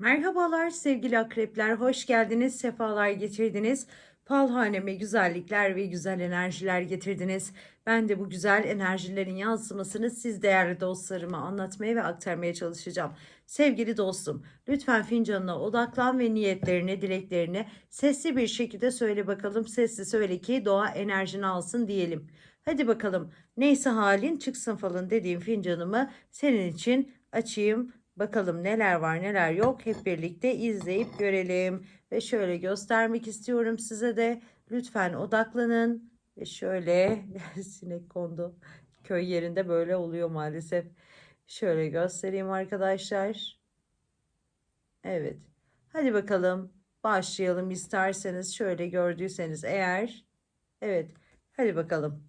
Merhabalar sevgili akrepler, hoş geldiniz, sefalar getirdiniz. Falhaneme güzellikler ve güzel enerjiler getirdiniz. Ben de bu güzel enerjilerin yansımasını siz değerli dostlarıma anlatmaya ve aktarmaya çalışacağım. Sevgili dostum, lütfen fincanına odaklan ve niyetlerini, dileklerini sesli bir şekilde söyle bakalım. Sesli söyle ki doğa enerjini alsın diyelim. Hadi bakalım neyse halin çıksın falın dediğim fincanımı senin için açayım. Bakalım neler var neler yok hep birlikte izleyip görelim. Ve şöyle göstermek istiyorum size de. Lütfen odaklanın. Ve şöyle sinek kondu. Köy yerinde böyle oluyor maalesef. Şöyle göstereyim arkadaşlar. Evet. Hadi bakalım başlayalım isterseniz şöyle gördüyseniz eğer. Evet. Hadi bakalım.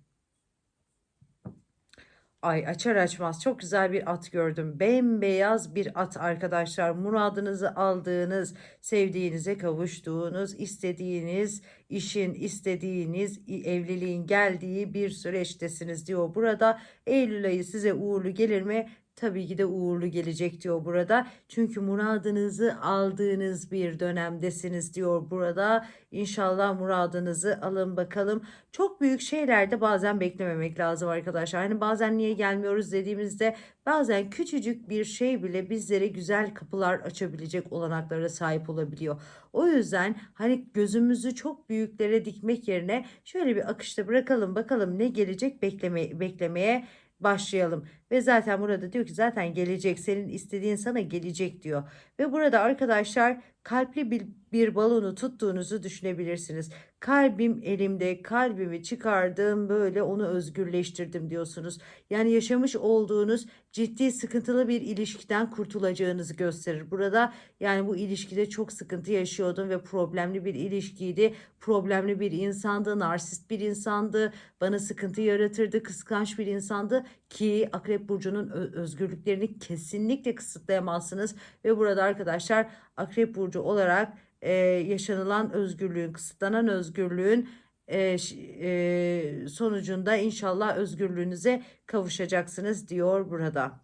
Ay açar açmaz çok güzel bir at gördüm. Bembeyaz bir at arkadaşlar. Muradınızı aldığınız, sevdiğinize kavuştuğunuz, istediğiniz işin, istediğiniz evliliğin geldiği bir süreçtesiniz diyor burada. Eylül ayı size uğurlu gelir mi? Tabii ki de uğurlu gelecek diyor burada. Çünkü muradınızı aldığınız bir dönemdesiniz diyor burada. İnşallah muradınızı alın bakalım. Çok büyük şeylerde bazen beklememek lazım arkadaşlar. Hani bazen niye gelmiyoruz dediğimizde bazen küçücük bir şey bile bizlere güzel kapılar açabilecek olanaklara sahip olabiliyor. O yüzden hani gözümüzü çok büyüklere dikmek yerine şöyle bir akışta bırakalım bakalım ne gelecek bekleme, beklemeye başlayalım. Ve zaten burada diyor ki zaten gelecek senin istediğin sana gelecek diyor. Ve burada arkadaşlar kalpli bir, bir balonu tuttuğunuzu düşünebilirsiniz. Kalbim elimde kalbimi çıkardım böyle onu özgürleştirdim diyorsunuz. Yani yaşamış olduğunuz ciddi sıkıntılı bir ilişkiden kurtulacağınızı gösterir. Burada yani bu ilişkide çok sıkıntı yaşıyordum ve problemli bir ilişkiydi. Problemli bir insandı, narsist bir insandı, bana sıkıntı yaratırdı, kıskanç bir insandı ki Akrep Burcu'nun özgürlüklerini kesinlikle kısıtlayamazsınız. Ve burada arkadaşlar Akrep Burcu olarak e, yaşanılan özgürlüğün, kısıtlanan özgürlüğün e, e, sonucunda inşallah özgürlüğünüze kavuşacaksınız diyor burada.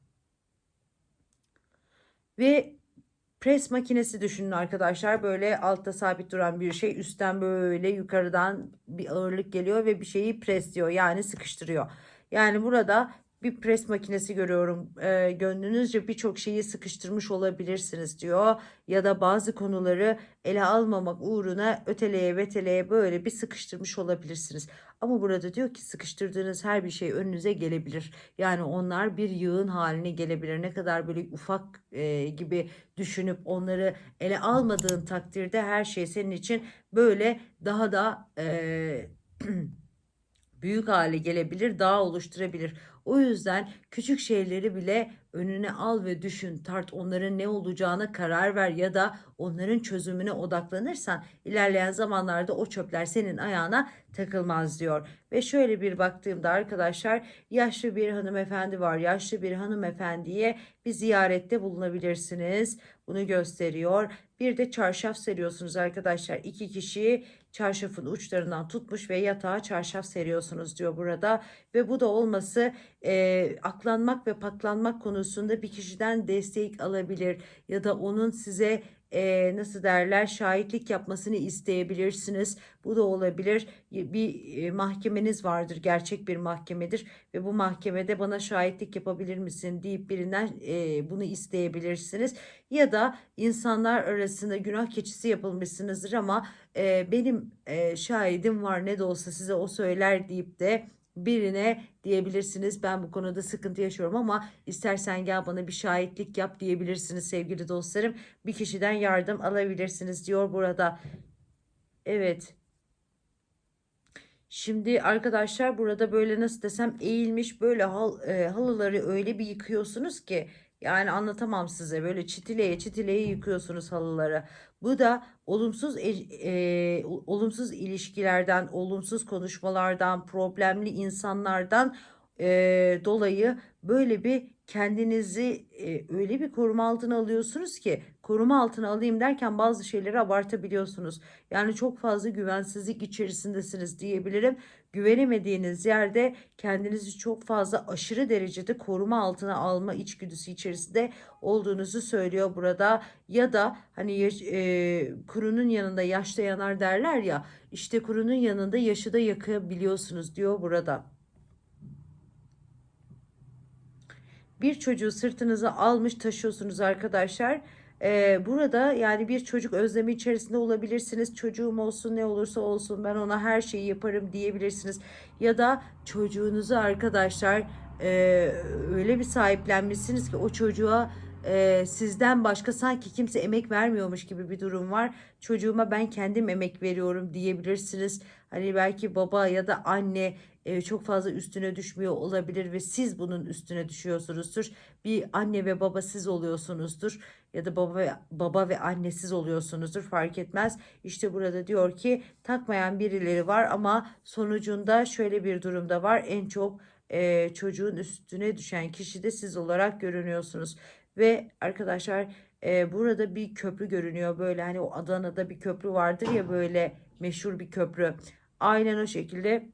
Ve pres makinesi düşünün arkadaşlar. Böyle altta sabit duran bir şey üstten böyle yukarıdan bir ağırlık geliyor ve bir şeyi presliyor yani sıkıştırıyor. Yani burada bir pres makinesi görüyorum. E, gönlünüzce birçok şeyi sıkıştırmış olabilirsiniz diyor. Ya da bazı konuları ele almamak uğruna öteleye veteleye böyle bir sıkıştırmış olabilirsiniz. Ama burada diyor ki sıkıştırdığınız her bir şey önünüze gelebilir. Yani onlar bir yığın haline gelebilir. Ne kadar böyle ufak e, gibi düşünüp onları ele almadığın takdirde her şey senin için böyle daha da... E, büyük hale gelebilir, dağ oluşturabilir. O yüzden küçük şeyleri bile önüne al ve düşün, tart onların ne olacağına karar ver ya da onların çözümüne odaklanırsan ilerleyen zamanlarda o çöpler senin ayağına takılmaz diyor. Ve şöyle bir baktığımda arkadaşlar yaşlı bir hanımefendi var. Yaşlı bir hanımefendiye bir ziyarette bulunabilirsiniz. Bunu gösteriyor. Bir de çarşaf seriyorsunuz arkadaşlar. İki kişi çarşafın uçlarından tutmuş ve yatağa çarşaf seriyorsunuz diyor burada. Ve bu da olması e, aklanmak ve paklanmak konusunda bir kişiden destek alabilir ya da onun size e, nasıl derler şahitlik yapmasını isteyebilirsiniz. Bu da olabilir. Bir mahkemeniz vardır. Gerçek bir mahkemedir ve bu mahkemede bana şahitlik yapabilir misin deyip birinden e, bunu isteyebilirsiniz. Ya da insanlar arasında günah keçisi yapılmışsınızdır ama e, benim e, şahidim var ne de olsa size o söyler deyip de birine diyebilirsiniz. Ben bu konuda sıkıntı yaşıyorum ama istersen gel bana bir şahitlik yap diyebilirsiniz sevgili dostlarım. Bir kişiden yardım alabilirsiniz diyor burada. Evet. Şimdi arkadaşlar burada böyle nasıl desem eğilmiş böyle hal, e, halıları öyle bir yıkıyorsunuz ki yani anlatamam size böyle çitileye çitileye yıkıyorsunuz halıları. Bu da olumsuz e, e, olumsuz ilişkilerden, olumsuz konuşmalardan, problemli insanlardan e, dolayı böyle bir kendinizi e, öyle bir koruma altına alıyorsunuz ki koruma altına alayım derken bazı şeyleri abartabiliyorsunuz. Yani çok fazla güvensizlik içerisindesiniz diyebilirim. Güvenemediğiniz yerde kendinizi çok fazla aşırı derecede koruma altına alma içgüdüsü içerisinde olduğunuzu söylüyor burada. Ya da hani e, kurunun yanında yaşta yanar derler ya işte kurunun yanında yaşı da yakabiliyorsunuz diyor burada. Bir çocuğu sırtınıza almış taşıyorsunuz arkadaşlar. Ee, burada yani bir çocuk özlemi içerisinde olabilirsiniz. Çocuğum olsun ne olursa olsun ben ona her şeyi yaparım diyebilirsiniz. Ya da çocuğunuzu arkadaşlar e, öyle bir sahiplenmişsiniz ki o çocuğa e, sizden başka sanki kimse emek vermiyormuş gibi bir durum var. Çocuğuma ben kendim emek veriyorum diyebilirsiniz. Hani belki baba ya da anne e, çok fazla üstüne düşmüyor olabilir ve siz bunun üstüne düşüyorsunuzdur. Bir anne ve baba siz oluyorsunuzdur ya da baba ve, baba ve annesiz oluyorsunuzdur fark etmez. İşte burada diyor ki takmayan birileri var ama sonucunda şöyle bir durumda var. En çok e, çocuğun üstüne düşen kişi de siz olarak görünüyorsunuz. Ve arkadaşlar e, burada bir köprü görünüyor böyle hani o Adana'da bir köprü vardır ya böyle meşhur bir köprü. Aynen o şekilde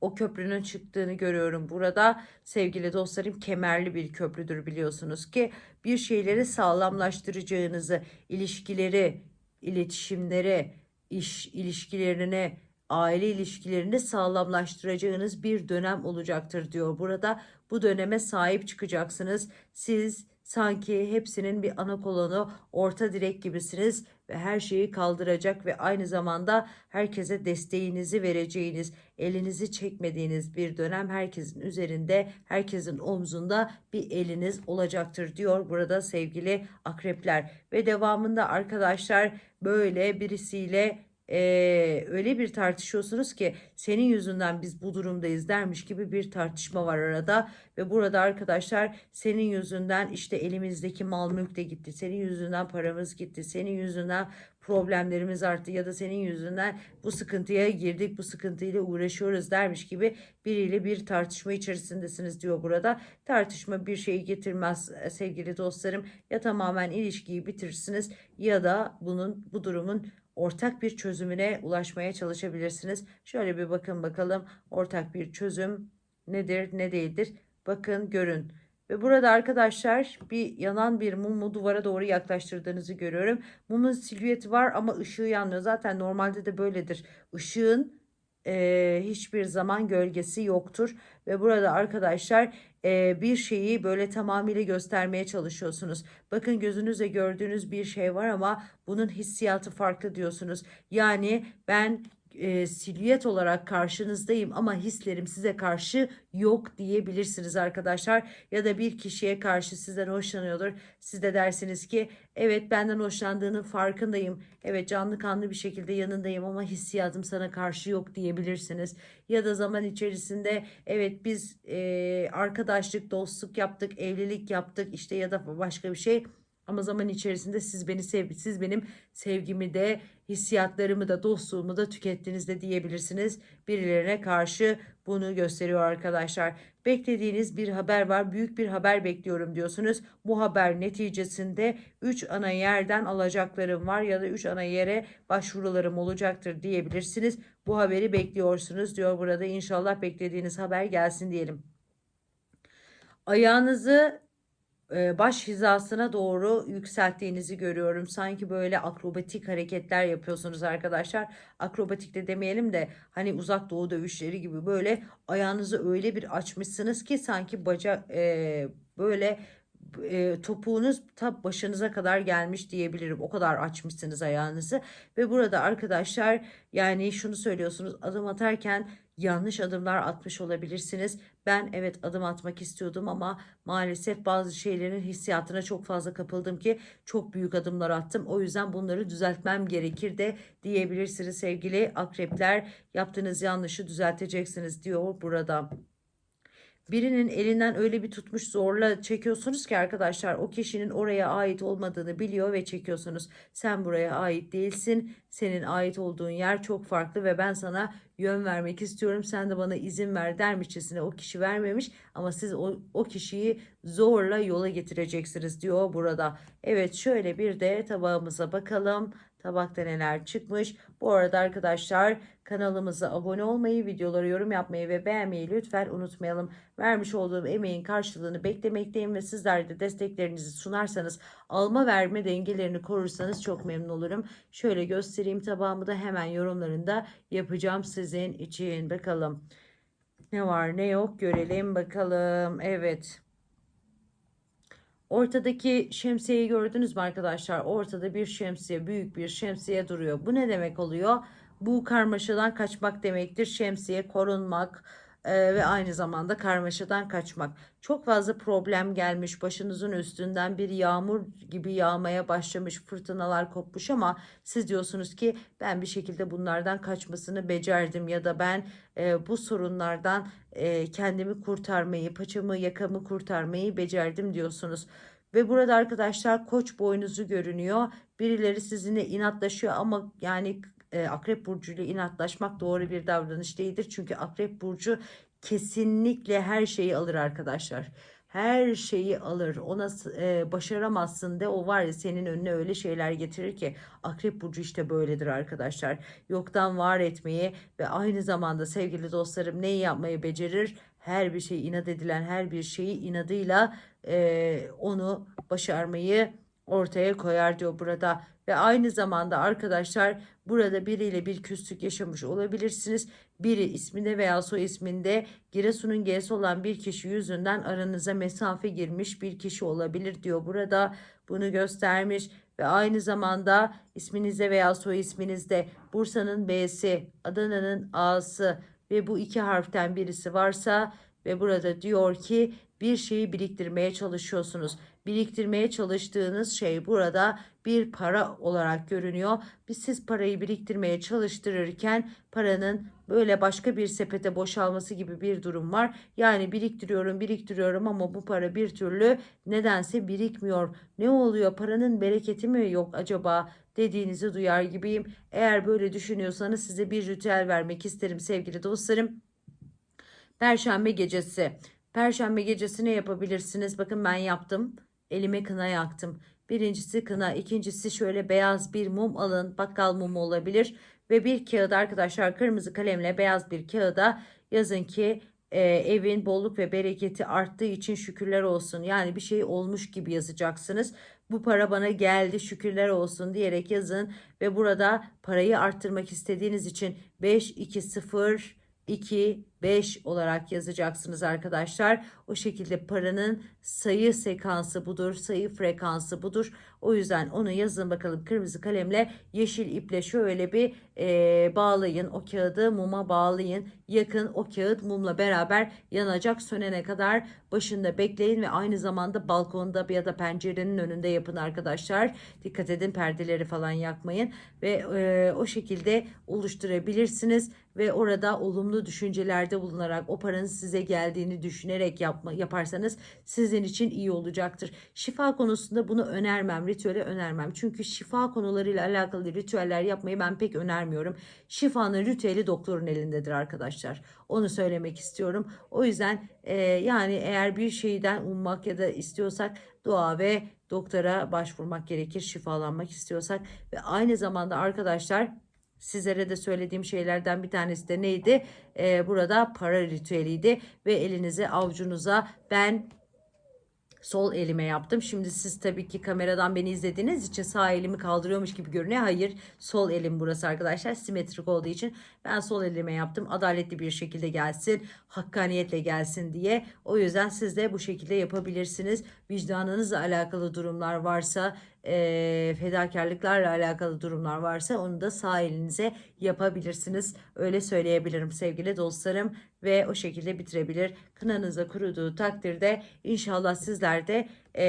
o köprünün çıktığını görüyorum burada. Sevgili dostlarım kemerli bir köprüdür biliyorsunuz ki bir şeyleri sağlamlaştıracağınızı, ilişkileri, iletişimleri, iş ilişkilerini, aile ilişkilerini sağlamlaştıracağınız bir dönem olacaktır diyor burada. Bu döneme sahip çıkacaksınız. Siz sanki hepsinin bir ana kolonu, orta direk gibisiniz ve her şeyi kaldıracak ve aynı zamanda herkese desteğinizi vereceğiniz, elinizi çekmediğiniz bir dönem herkesin üzerinde, herkesin omzunda bir eliniz olacaktır diyor burada sevgili akrepler. Ve devamında arkadaşlar böyle birisiyle eee, öyle bir tartışıyorsunuz ki senin yüzünden biz bu durumdayız dermiş gibi bir tartışma var arada ve burada arkadaşlar senin yüzünden işte elimizdeki mal mülk de gitti senin yüzünden paramız gitti senin yüzünden problemlerimiz arttı ya da senin yüzünden bu sıkıntıya girdik bu sıkıntıyla uğraşıyoruz dermiş gibi biriyle bir tartışma içerisindesiniz diyor burada. Tartışma bir şeyi getirmez e, sevgili dostlarım. Ya tamamen ilişkiyi bitirirsiniz ya da bunun bu durumun ortak bir çözümüne ulaşmaya çalışabilirsiniz. Şöyle bir bakın bakalım ortak bir çözüm nedir ne değildir. Bakın görün. Ve burada arkadaşlar bir yanan bir mumu duvara doğru yaklaştırdığınızı görüyorum. Mumun silüeti var ama ışığı yanmıyor. Zaten normalde de böyledir. Işığın e, hiçbir zaman gölgesi yoktur. Ve burada arkadaşlar e, bir şeyi böyle tamamıyla göstermeye çalışıyorsunuz. Bakın gözünüzle gördüğünüz bir şey var ama bunun hissiyatı farklı diyorsunuz. Yani ben e, silüet olarak karşınızdayım ama hislerim size karşı yok diyebilirsiniz arkadaşlar. Ya da bir kişiye karşı sizden hoşlanıyordur. Siz de dersiniz ki evet benden hoşlandığının farkındayım. Evet canlı kanlı bir şekilde yanındayım ama hissiyatım sana karşı yok diyebilirsiniz. Ya da zaman içerisinde evet biz e, arkadaşlık, dostluk yaptık, evlilik yaptık işte ya da başka bir şey. Ama zaman içerisinde siz beni sev siz benim sevgimi de hissiyatlarımı da dostluğumu da tükettiniz de diyebilirsiniz. Birilerine karşı bunu gösteriyor arkadaşlar. Beklediğiniz bir haber var. Büyük bir haber bekliyorum diyorsunuz. Bu haber neticesinde 3 ana yerden alacaklarım var ya da 3 ana yere başvurularım olacaktır diyebilirsiniz. Bu haberi bekliyorsunuz diyor burada. İnşallah beklediğiniz haber gelsin diyelim. Ayağınızı baş hizasına doğru yükselttiğinizi görüyorum. Sanki böyle akrobatik hareketler yapıyorsunuz arkadaşlar. Akrobatik de demeyelim de hani uzak doğu dövüşleri gibi böyle ayağınızı öyle bir açmışsınız ki sanki bacak e, böyle e, topuğunuz ta başınıza kadar gelmiş diyebilirim. O kadar açmışsınız ayağınızı ve burada arkadaşlar yani şunu söylüyorsunuz adım atarken yanlış adımlar atmış olabilirsiniz. Ben evet adım atmak istiyordum ama maalesef bazı şeylerin hissiyatına çok fazla kapıldım ki çok büyük adımlar attım. O yüzden bunları düzeltmem gerekir de diyebilirsiniz sevgili akrepler. Yaptığınız yanlışı düzelteceksiniz diyor burada. Birinin elinden öyle bir tutmuş zorla çekiyorsunuz ki arkadaşlar o kişinin oraya ait olmadığını biliyor ve çekiyorsunuz. Sen buraya ait değilsin. Senin ait olduğun yer çok farklı ve ben sana yön vermek istiyorum. Sen de bana izin ver dermişçesine o kişi vermemiş ama siz o, o kişiyi zorla yola getireceksiniz diyor burada. Evet şöyle bir de tabağımıza bakalım. Tabakta neler çıkmış. Bu arada arkadaşlar kanalımıza abone olmayı, videoları yorum yapmayı ve beğenmeyi lütfen unutmayalım. Vermiş olduğum emeğin karşılığını beklemekteyim ve sizler de desteklerinizi sunarsanız, alma verme dengelerini korursanız çok memnun olurum. Şöyle göstereyim tabağımı da hemen yorumlarında yapacağım sizin için. Bakalım ne var ne yok görelim bakalım. Evet. Ortadaki şemsiyeyi gördünüz mü arkadaşlar? Ortada bir şemsiye, büyük bir şemsiye duruyor. Bu ne demek oluyor? Bu karmaşadan kaçmak demektir. Şemsiye korunmak e, ve aynı zamanda karmaşadan kaçmak. Çok fazla problem gelmiş başınızın üstünden bir yağmur gibi yağmaya başlamış fırtınalar kopmuş ama siz diyorsunuz ki ben bir şekilde bunlardan kaçmasını becerdim ya da ben e, bu sorunlardan e, kendimi kurtarmayı, paçamı, yakamı kurtarmayı becerdim diyorsunuz. Ve burada arkadaşlar koç boynuzu görünüyor. Birileri sizinle inatlaşıyor ama yani e, Akrep Burcu ile inatlaşmak doğru bir davranış değildir. Çünkü Akrep Burcu kesinlikle her şeyi alır arkadaşlar. Her şeyi alır. Ona e, başaramazsın de o var ya senin önüne öyle şeyler getirir ki Akrep Burcu işte böyledir arkadaşlar. Yoktan var etmeyi ve aynı zamanda sevgili dostlarım neyi yapmayı becerir? Her bir şey inat edilen her bir şeyi inadıyla e, onu başarmayı ortaya koyar diyor burada. Ve aynı zamanda arkadaşlar burada biriyle bir küslük yaşamış olabilirsiniz. Biri isminde veya soy isminde Giresun'un G'si olan bir kişi yüzünden aranıza mesafe girmiş bir kişi olabilir diyor burada. Bunu göstermiş ve aynı zamanda isminizde veya soy isminizde Bursa'nın B'si, Adana'nın A'sı ve bu iki harften birisi varsa ve burada diyor ki bir şeyi biriktirmeye çalışıyorsunuz. Biriktirmeye çalıştığınız şey burada bir para olarak görünüyor. Biz siz parayı biriktirmeye çalıştırırken paranın böyle başka bir sepete boşalması gibi bir durum var. Yani biriktiriyorum, biriktiriyorum ama bu para bir türlü nedense birikmiyor. Ne oluyor? Paranın bereketi mi yok acaba? dediğinizi duyar gibiyim. Eğer böyle düşünüyorsanız size bir ritüel vermek isterim sevgili dostlarım. Perşembe gecesi. Perşembe gecesi ne yapabilirsiniz? Bakın ben yaptım. Elime kına yaktım. Birincisi kına, ikincisi şöyle beyaz bir mum alın. Bakkal mumu olabilir. Ve bir kağıda arkadaşlar kırmızı kalemle beyaz bir kağıda yazın ki e, evin bolluk ve bereketi arttığı için şükürler olsun. Yani bir şey olmuş gibi yazacaksınız. Bu para bana geldi şükürler olsun diyerek yazın. Ve burada parayı arttırmak istediğiniz için 5, 2, 0, 2, 5 olarak yazacaksınız arkadaşlar. O şekilde paranın sayı sekansı budur, sayı frekansı budur. O yüzden onu yazın bakalım kırmızı kalemle yeşil iple şöyle bir e, bağlayın. O kağıdı muma bağlayın. Yakın o kağıt mumla beraber yanacak sönene kadar başında bekleyin ve aynı zamanda balkonda ya da pencerenin önünde yapın arkadaşlar. Dikkat edin perdeleri falan yakmayın ve e, o şekilde oluşturabilirsiniz ve orada olumlu düşüncelerde bulunarak o paranın size geldiğini düşünerek yapma, yaparsanız sizin için iyi olacaktır. Şifa konusunda bunu önermem, ritüeli önermem. Çünkü şifa konularıyla alakalı ritüeller yapmayı ben pek önermiyorum. Şifanın ritüeli doktorun elindedir arkadaşlar. Onu söylemek istiyorum. O yüzden e, yani eğer bir şeyden ummak ya da istiyorsak dua ve doktora başvurmak gerekir şifalanmak istiyorsak ve aynı zamanda arkadaşlar Sizlere de söylediğim şeylerden bir tanesi de neydi? Ee, burada para ritüeliydi ve elinizi avucunuza ben sol elime yaptım. Şimdi siz tabii ki kameradan beni izlediğiniz için sağ elimi kaldırıyormuş gibi görünüyor. Hayır sol elim burası arkadaşlar simetrik olduğu için ben sol elime yaptım. Adaletli bir şekilde gelsin, hakkaniyetle gelsin diye. O yüzden siz de bu şekilde yapabilirsiniz. Vicdanınızla alakalı durumlar varsa e, fedakarlıklarla alakalı durumlar varsa onu da sağ elinize yapabilirsiniz. Öyle söyleyebilirim sevgili dostlarım ve o şekilde bitirebilir. Kınanıza kuruduğu takdirde inşallah sizler de e,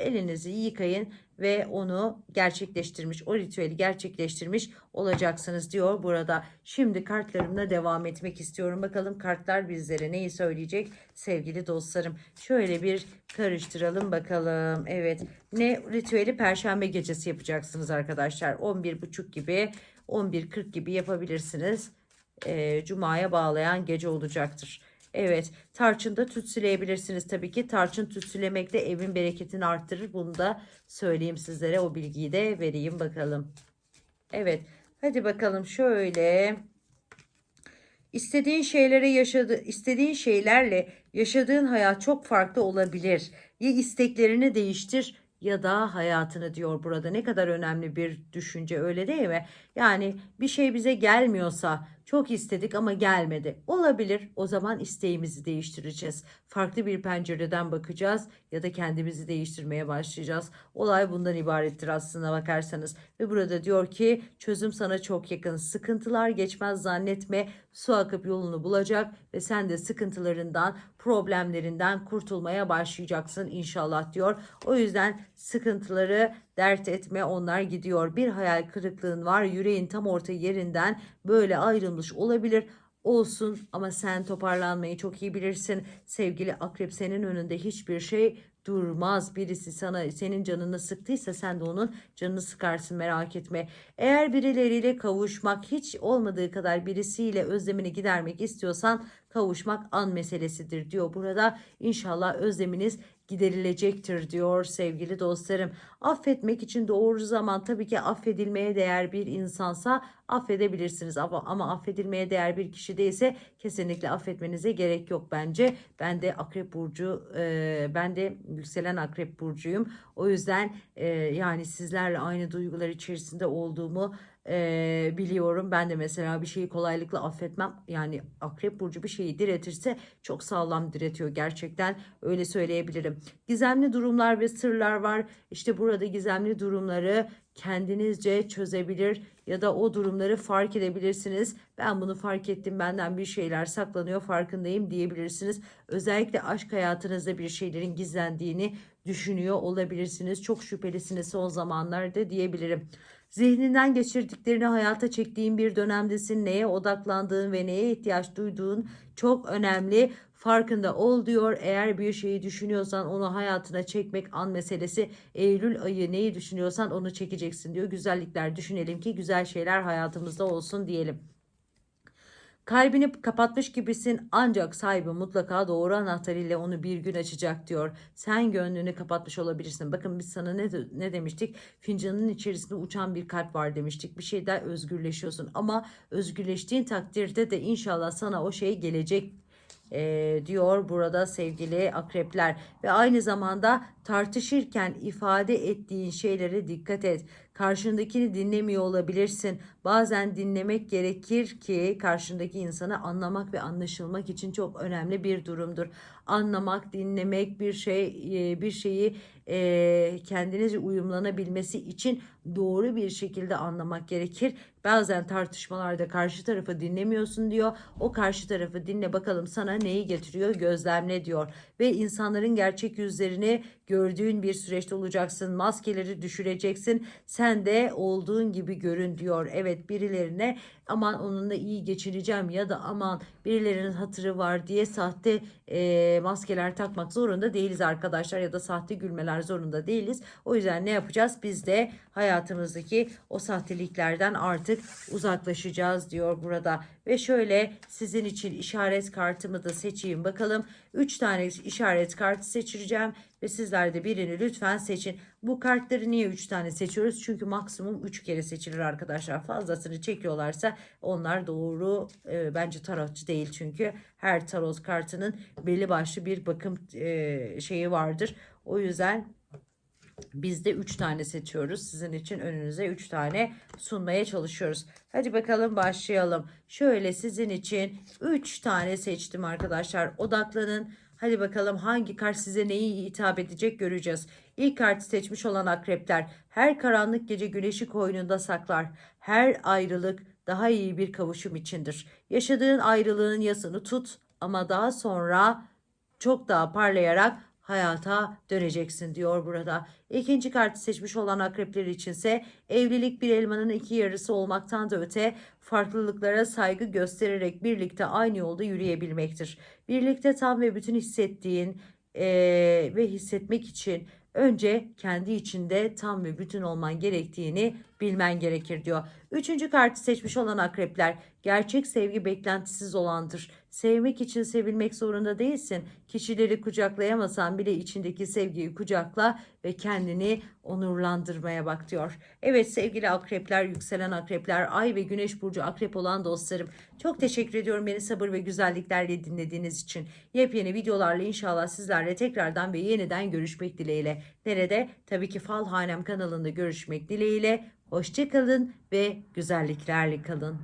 elinizi yıkayın ve onu gerçekleştirmiş, o ritüeli gerçekleştirmiş olacaksınız diyor burada. Şimdi kartlarımla devam etmek istiyorum. Bakalım kartlar bizlere neyi söyleyecek sevgili dostlarım. Şöyle bir karıştıralım bakalım. Evet ne ritüeli perşembe gecesi yapacaksınız arkadaşlar. 11.30 gibi 11.40 gibi yapabilirsiniz. Ee, Cuma'ya bağlayan gece olacaktır. Evet, tarçında tütsüleyebilirsiniz tabii ki. Tarçın tütsülemek de evin bereketini arttırır. Bunu da söyleyeyim sizlere. O bilgiyi de vereyim bakalım. Evet, hadi bakalım şöyle. İstediğin şeylere yaşadı, istediğin şeylerle yaşadığın hayat çok farklı olabilir. Ya isteklerini değiştir ya da hayatını diyor burada. Ne kadar önemli bir düşünce öyle değil mi? Yani bir şey bize gelmiyorsa çok istedik ama gelmedi. Olabilir. O zaman isteğimizi değiştireceğiz. Farklı bir pencereden bakacağız ya da kendimizi değiştirmeye başlayacağız. Olay bundan ibarettir aslında bakarsanız. Ve burada diyor ki çözüm sana çok yakın. Sıkıntılar geçmez zannetme. Su akıp yolunu bulacak ve sen de sıkıntılarından, problemlerinden kurtulmaya başlayacaksın inşallah diyor. O yüzden sıkıntıları dert etme onlar gidiyor. Bir hayal kırıklığın var yüreğin tam orta yerinden böyle ayrılmış olabilir olsun ama sen toparlanmayı çok iyi bilirsin. Sevgili akrep senin önünde hiçbir şey durmaz. Birisi sana senin canını sıktıysa sen de onun canını sıkarsın merak etme. Eğer birileriyle kavuşmak hiç olmadığı kadar birisiyle özlemini gidermek istiyorsan kavuşmak an meselesidir diyor burada. İnşallah özleminiz giderilecektir diyor sevgili dostlarım. Affetmek için doğru zaman tabii ki affedilmeye değer bir insansa affedebilirsiniz ama, ama affedilmeye değer bir kişi değilse kesinlikle affetmenize gerek yok bence. Ben de akrep burcu e, ben de yükselen akrep burcuyum. O yüzden e, yani sizlerle aynı duygular içerisinde olduğumu e, biliyorum. Ben de mesela bir şeyi kolaylıkla affetmem. Yani akrep burcu bir şeyi diretirse çok sağlam diretiyor gerçekten. Öyle söyleyebilirim. Gizemli durumlar ve sırlar var. İşte burada gizemli durumları kendinizce çözebilir ya da o durumları fark edebilirsiniz. Ben bunu fark ettim benden bir şeyler saklanıyor farkındayım diyebilirsiniz. Özellikle aşk hayatınızda bir şeylerin gizlendiğini düşünüyor olabilirsiniz. Çok şüphelisiniz son zamanlarda diyebilirim. Zihninden geçirdiklerini hayata çektiğin bir dönemdesin. Neye odaklandığın ve neye ihtiyaç duyduğun çok önemli. Farkında ol diyor. Eğer bir şeyi düşünüyorsan onu hayatına çekmek an meselesi. Eylül ayı neyi düşünüyorsan onu çekeceksin diyor. Güzellikler düşünelim ki güzel şeyler hayatımızda olsun diyelim. Kalbini kapatmış gibisin ancak sahibi mutlaka doğru anahtar ile onu bir gün açacak diyor. Sen gönlünü kapatmış olabilirsin. Bakın biz sana ne, ne demiştik? Fincanın içerisinde uçan bir kalp var demiştik. Bir şeyden özgürleşiyorsun ama özgürleştiğin takdirde de inşallah sana o şey gelecek e, diyor burada sevgili akrepler ve aynı zamanda tartışırken ifade ettiğin şeylere dikkat et. Karşındakini dinlemiyor olabilirsin. Bazen dinlemek gerekir ki karşındaki insanı anlamak ve anlaşılmak için çok önemli bir durumdur. Anlamak, dinlemek bir şey e, bir şeyi e, kendinizce uyumlanabilmesi için doğru bir şekilde anlamak gerekir. Bazen tartışmalarda karşı tarafı dinlemiyorsun diyor. O karşı tarafı dinle bakalım sana neyi getiriyor gözlemle diyor. Ve insanların gerçek yüzlerini gördüğün bir süreçte olacaksın. Maskeleri düşüreceksin. Sen de olduğun gibi görün diyor. Evet birilerine aman onunla iyi geçineceğim ya da aman birilerinin hatırı var diye sahte e, maskeler takmak zorunda değiliz arkadaşlar ya da sahte gülmeler zorunda değiliz. O yüzden ne yapacağız? Biz de hayatımızdaki o sahteliklerden artık uzaklaşacağız diyor burada. Ve şöyle sizin için işaret kartımı da seçeyim bakalım. 3 tane işaret kartı seçeceğim ve sizler de birini lütfen seçin. Bu kartları niye 3 tane seçiyoruz? Çünkü maksimum 3 kere seçilir arkadaşlar. Fazlasını çekiyorlarsa onlar doğru e, bence tarotçu değil çünkü her tarot kartının belli başlı bir bakım e, şeyi vardır. O yüzden biz de 3 tane seçiyoruz. Sizin için önünüze 3 tane sunmaya çalışıyoruz. Hadi bakalım başlayalım. Şöyle sizin için 3 tane seçtim arkadaşlar. Odaklanın. Hadi bakalım hangi kart size neyi hitap edecek göreceğiz. İlk kartı seçmiş olan akrepler her karanlık gece güneşi koynunda saklar. Her ayrılık daha iyi bir kavuşum içindir. Yaşadığın ayrılığın yasını tut ama daha sonra çok daha parlayarak hayata döneceksin diyor burada. İkinci kartı seçmiş olan akrepler içinse evlilik bir elmanın iki yarısı olmaktan da öte farklılıklara saygı göstererek birlikte aynı yolda yürüyebilmektir. Birlikte tam ve bütün hissettiğin eee, ve hissetmek için önce kendi içinde tam ve bütün olman gerektiğini bilmen gerekir diyor. Üçüncü kartı seçmiş olan akrepler gerçek sevgi beklentisiz olandır. Sevmek için sevilmek zorunda değilsin. Kişileri kucaklayamasan bile içindeki sevgiyi kucakla ve kendini onurlandırmaya bak diyor. Evet sevgili akrepler, yükselen akrepler, ay ve güneş burcu akrep olan dostlarım. Çok teşekkür ediyorum beni sabır ve güzelliklerle dinlediğiniz için. Yepyeni videolarla inşallah sizlerle tekrardan ve yeniden görüşmek dileğiyle. Nerede? Tabii ki Fal Hanem kanalında görüşmek dileğiyle. Hoşçakalın ve güzelliklerle kalın.